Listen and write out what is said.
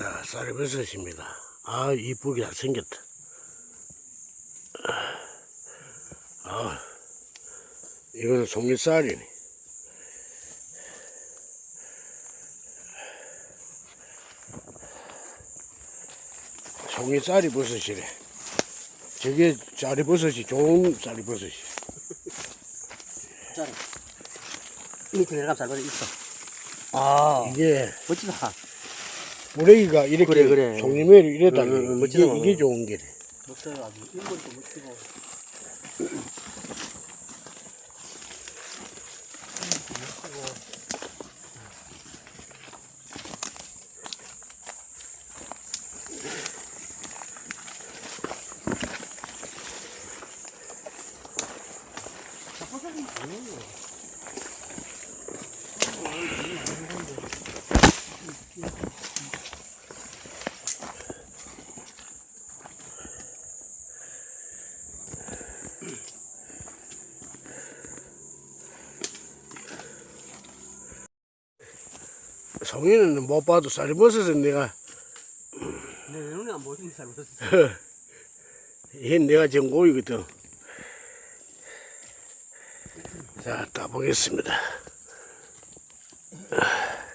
자, 쌀버섯입니다. 아, 이쁘게 잘 생겼다. 아, 이거는 송이쌀이네. 송이쌀이 버섯이래. 저게 쌀이 버섯이 좋은 쌀이 버섯이. 짜리. 이렇게 내려가면 잘 받아 있어. 아, 이게 멋지다. 뿌레기가 이렇게 그래, 그래. 송이매로 이랬다. 응, 응, 응, 이게, 멋지다. 이게 좋은 게래. 멋져요, 아주. 인물도 멋지고. 송이는 못 봐도 쌀버섯은 내가 내 눈에 안 보이는 잘 받았어. 얘 내가 전공이거든. 자, 따보겠습니다. 아.